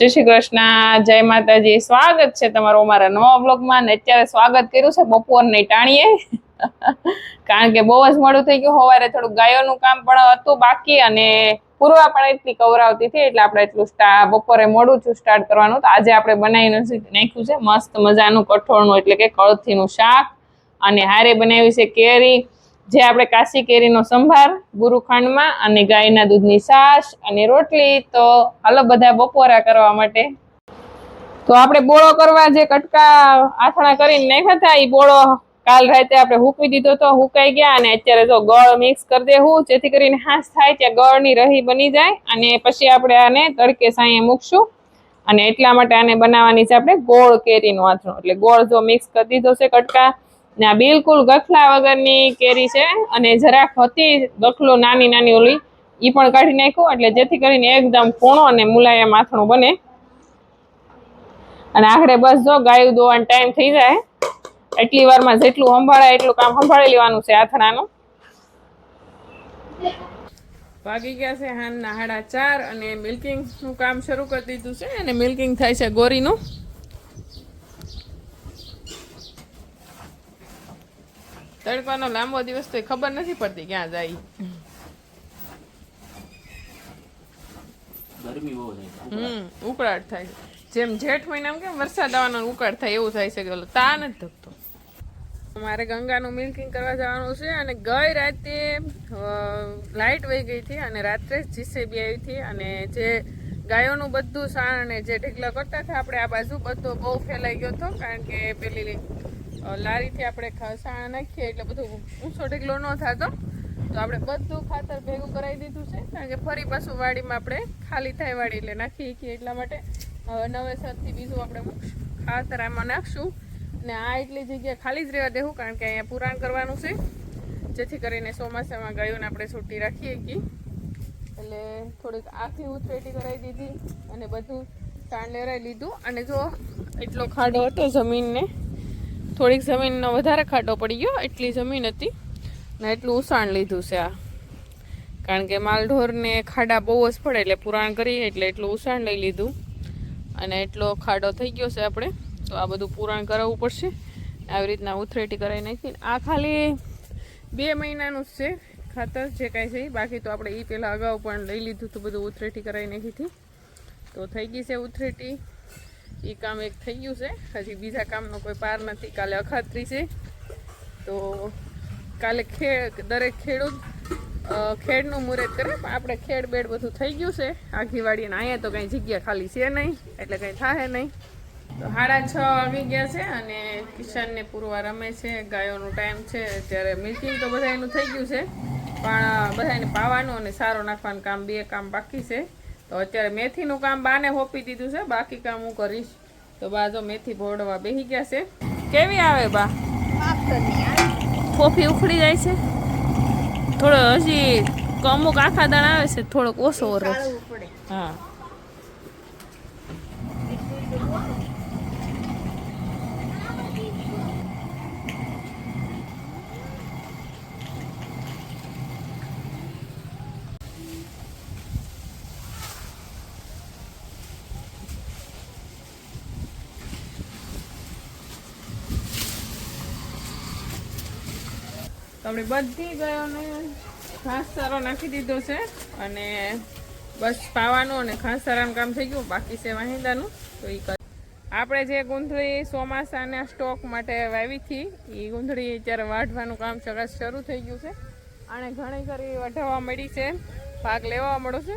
જય શ્રી કૃષ્ણ, જય માતાજી. સ્વાગત છે તમારું અમારા નવા બ્લોગમાં ને અત્યારે સ્વાગત કર્યું છે બપોરની ટાણીએ. કારણ કે બહુ જ મોડું થઈ ગયું, સવારે થોડું ગાયોનું કામ પણ હતું બાકી અને પૂર્વા પણ એટલી કવરાવતી હતી, એટલે આપણે એટલું બપોરે મોડું છું સ્ટાર્ટ કરવાનું. તો આજે આપણે બનાવી નાખ્યું છે મસ્ત મજાનું કઠોળનું, એટલે કે કળથીનું શાક. અને હારે બનાવ્યું છે કેરી. જે આપણે કાશી કેરીનો સંભાર, ગુરુખંડમાં અને ગાયના દૂધની છાશ અને રોટલી. તો હાલો બધા બપોરા કરવા માટે. તો આપણે બોળો કરવા જે કટકા આથણા કરીને નાખ્યા હતા એ બોળો કાલ રાતે આપણે હૂકવી દીધો તો હુકાઈ ગયા અને અત્યારે જો ગળ મિક્સ કરી દેવું જેથી કરીને હાંસ થાય ત્યાં ગળની રહી બની જાય અને પછી આપણે આને તડકે સાંયે મૂકશું. અને એટલા માટે આને બનાવવાની છે આપણે ગોળ કેરીનું આથણું. એટલે ગોળ જો મિક્સ કરી દીધો છે કટકા ને આ બિલકુલ ગખલા વગરની કેરી છે અને જરાક હતી ગખલો નાની નાની ઓલી, ઈ પણ કાઢી નાખ્યું, એટલે જેથી કરીને એકદમ કૂણો અને મુલાયમ આથણું બને. અને આખરે બસ જો ગાયું દોવાનો ટાઈમ થઈ જાય. એટલી વારમાં જેટલું સંભાળાય એટલું કામ સંભાળી લેવાનું છે આથણાનું. વાગી ગયા છે હાનના સાડા ચાર અને મિલ્કિંગનું કામ શરૂ કરી દીધું છે અને મિલ્કિંગ થાય છે ગોરીનું. તડકાનો લાંબો દિવસ તો ખબર નથી પડતી ક્યાં જાય. ગરમી બહુ હમ ઉકળાટ થાય. જેમ જેઠ મહિનામાં કેમ વરસાદ આવવાનો ઉકાળ થાય એવું થાય છે કે ઓલો તા નથી ધકતો મારે ગંગાનું મિલ્કિંગ કરવા જવાનું છે અને ગઈ રાતે લાઇટ વહી ગઈ હતી અને રાત્રે જીસીબી આવી હતી અને જે ગાયોનું બધું સાણ અને જે ઢીકલા કરતા હતા આપણે આ બાજુ બધો બહુ ફેલાઈ ગયો હતો કારણ કે પેલી લારીથી આપણે ખ- નાખીએ એટલે બધું ઊંચો ઢીકલો ન થતો. તો આપણે બધું ખાતર ભેગું કરાવી દીધું છે. કારણ કે ફરી પાછું વાડીમાં આપણે ખાલી થાય વાડી એટલે નાખી શકીએ એટલા માટે. હવે નવેસરથી બીજું આપણે ખાતર આમાં નાખશું. ને આ એટલી જગ્યા ખાલી જ રહેવા દેવું, કારણ કે અહીંયા પુરાણ કરવાનું છે. જેથી કરીને ચોમાસામાં ગાયોને આપણે છૂટી રાખીએ કે. એટલે થોડીક આખી ઉથરેટી કરાવી દીધી અને બધું તાણ લેવરાઈ લીધું. અને જો એટલો ખાડો હતો જમીનને થોડીક જમીનનો વધારે ખાડો પડી ગયો, એટલી જમીન હતી ને એટલું ઉસાણ લીધું છે આ. કારણ કે માલઢોરને ખાડા બહુ જ પડે એટલે પુરાણ કરીએ એટલે એટલું ઉસાણ લઈ લીધું. અને એટલો ખાડો થઈ ગયો છે આપણે, તો આ બધું પુરાણ કરાવવું પડશે. આવી રીતના ઉથરેટી કરાવી નાખી આ ખાલી બે મહિનાનું જ છે ખાતર જે કાંઈ છે બાકી તો આપણે એ પહેલાં અગાઉ પણ લઈ લીધું હતું, બધું ઉથરેટી કરાવી નાખી હતી. તો થઈ ગઈ છે ઉથરેટી. એ કામ એક થઈ ગયું છે. હજી બીજા કામનો કોઈ પાર નથી. કાલે અખાત્રી છે. તો કાલે ખેડ, દરેક ખેડૂત ખેડનું મુહૂર્ત કરે. પણ આપણે ખેડ બેડ બધું થઈ ગયું છે. આખી વાડી અહીંયા તો કંઈ જગ્યા ખાલી છે નહીં, એટલે કંઈ થાય નહીં. તો સાડા છ આવી ગયા છે અને કિશનને પૂરવા રમે છે. ગાયોનો ટાઈમ છે. ત્યારે મિલ્કિંગ તો બધા એનું થઈ ગયું છે. પણ બધાને પાવાનું અને સારો નાખવાનું કામ બે કામ બાકી છે. તો અત્યારે મેથીનું કામ બાને હોપી દીધું છે બાકી કામ હું કરીશ. તો બા જો મેથી ભોડવા બેસી ગયા છે. કેવી આવે બા? કોફી ઉખડી જાય છે? થોડો હજી અમુક આખા દાણા આવે છે થોડોક ઓછો રસ હા. તો આપણે બધી ગાયોને ઘાસ સારો નાખી દીધો છે અને બસ પાવાનું અને ઘાસ સારાનું કામ થઈ ગયું. બાકી છે વાહિંદાનું. તો એ આપણે જે ગુંથળી ચોમાસાના સ્ટોક માટે વાવી હતી એ ગુંથળી અત્યારે વાઢવાનું કામ સરસ શરૂ થઈ ગયું છે. અને ઘણી ખરી વઢાવવા મળી છે. ભાગ લેવા મળ્યો છે.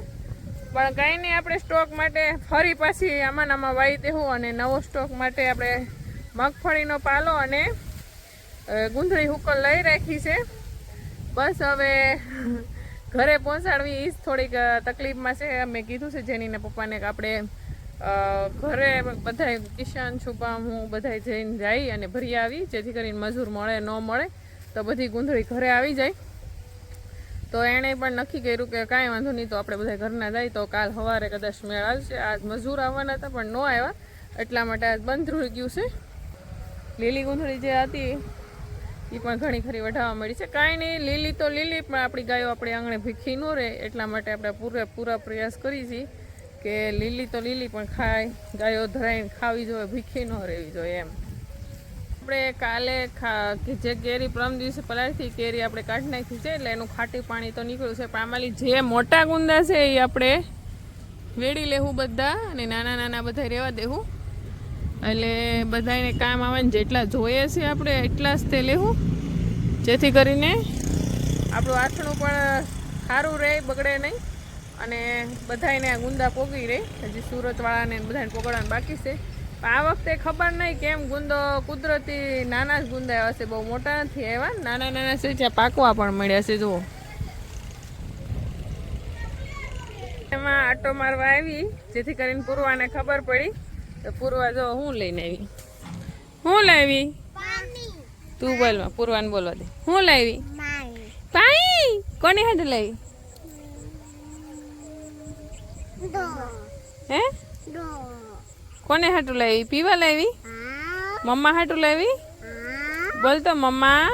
પણ કંઈ નહીં, આપણે સ્ટોક માટે ફરી પાછી આમાં આમાં વાવી દેવું અને નવો સ્ટોક માટે આપણે મગફળીનો પાલો અને અ, ગુંથળી હુકલ લઈ રાખી છે. બસ હવે ઘરે પહોંચાડવી એ જ થોડીક તકલીફમાં છે. મેં કીધું છે જેનીને પપ્પાને કે આપણે ઘરે બધાય કિશાન છુપામ હું બધાય જઈને જઈ અને ભરી આવી જેથી કરીને મજૂર મળે ન મળે તો બધી ગુંદળી ઘરે આવી જાય. તો એણે પણ નક્કી કર્યું કે કાંઈ વાંધો નહીં તો આપણે બધા ઘરના જાય. તો કાલ સવારે કદાચ મેળ આવશે. આજ મજૂર આવવાના હતા પણ ન આવ્યા. એટલા માટે આજ બંધ રહી ગયું છે. લીલી ગુંથળી જે હતી એ પણ ઘણી ખરી વઢાવવા મળી છે. કાંઈ નહીં, લીલી તો લીલી, પણ આપણી ગાયો આપણે આંગણે ભીખી ન રહે, એટલા માટે આપણે પૂરે પૂરા પ્રયાસ કરી છીએ કે લીલી તો લીલી, પણ ખાય, ગાયો ધરાઈને ખાવી જોઈએ, ભીખી ન રહેવી જોઈએ એમ. આપણે કાલે ખા જે કેરી પ્રમ દિવસે પલાળથી કેરી આપણે કાઢી નાખી છે, એટલે એનું ખાટી પાણી તો નીકળ્યું છે, પણ આમાંથી જે મોટા ગુંદા છે એ આપણે વેડી લેવું બધા અને નાના નાના બધા રહેવા દેવું એટલે બધાને કામ આવે ને જેટલા જોઈએ છે આપણે, એટલા જ તે લેવું. જેથી કરીને આપણું આથણું પણ સારું રહે, બગડે નહીં. અને બધાને આ ગુંદા પોગી રહે. હજી સુરતવાળાને બધાને પોગડવાનું બાકી છે. આ વખતે ખબર નહીં કેમ ગુંદો કુદરતી નાના જ ગુંદા આવ્યા છે. બહુ મોટા નથી આવ્યા નાના નાના છે જ્યાં પાકવા પણ મળ્યા છે, જુઓ. એમાં આટો મારવા આવી. જેથી કરીને પૂરવાને ખબર પડી. તો પૂર્વા જો હું લઈને આવી? હું લાવી તું બોલવા પૂર્વાને બોલવા દે. હું લાવી પાણી! કોની હાથે લાવી હે? કોને હાટું લાવી પીવા લાવી મમ્મા હાટું લાવી બોલ તો મમ્મા.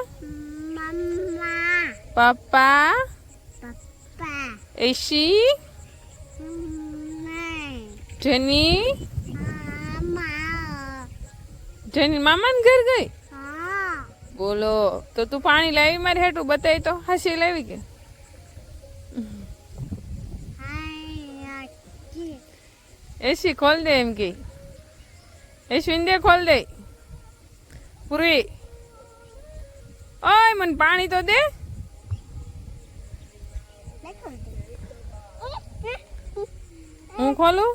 પપ્પા. એશી. જેની. જેની મામાને ઘર ગઈ? બોલો તો તું પાણી લાવી મારી હાટું? બતાવી તો હાસી લાવી કે? એસી ખોલ દે એમ કે. એસી દે ખોલ દે. પૂર્વી ઓય મને પાણી તો દે. હું ખોલું?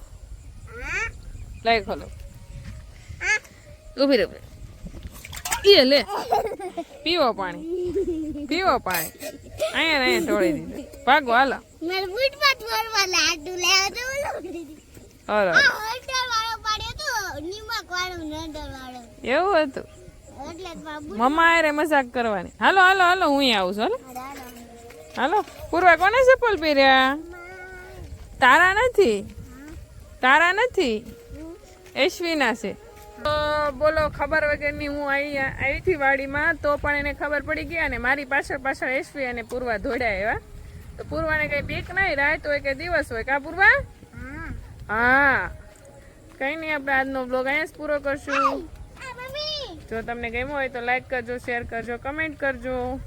લઈ ખોલો. ઊભી રે એ લે. પીવો પાણી. પીવો પાણી. અહીંયા અહીંયા ઢોળી દીધું. ભાગો હાલો. મારે બૂટમાં થોડવા લાડુ લેવા તો હાલો. આ વાળો પાડ્યો તો નિમક વાળો નંદર વાળો. એવું હતું? મમ્મા મજાક કરવાની. હાલો હાલો હાલો હું આવું છું હાલો. હાલો. પૂર્વા કોને ચપ્પલ પહેર્યા? તારા નથી? તારા નથી? એશ્વીના છે. બોલો ખબર વગરની હું આવી આવી હતી વાડીમાં તો પણ એને ખબર પડી ગઈ અને મારી પાછળ પાછળ એસવી અને પૂર્વા દોડ્યા એવા. તો પૂર્વાને કઈ બીક નહીં રાત હોય કે દિવસ હોય. કા પૂર્વા? હા. કઈ નહીં આપણે આજનો બ્લોગ અહીંયા જ પૂરો કરશું. જો તમને ગમ્યો હોય તો લાઈક કરજો શેર કરજો કમેન્ટ કરજો.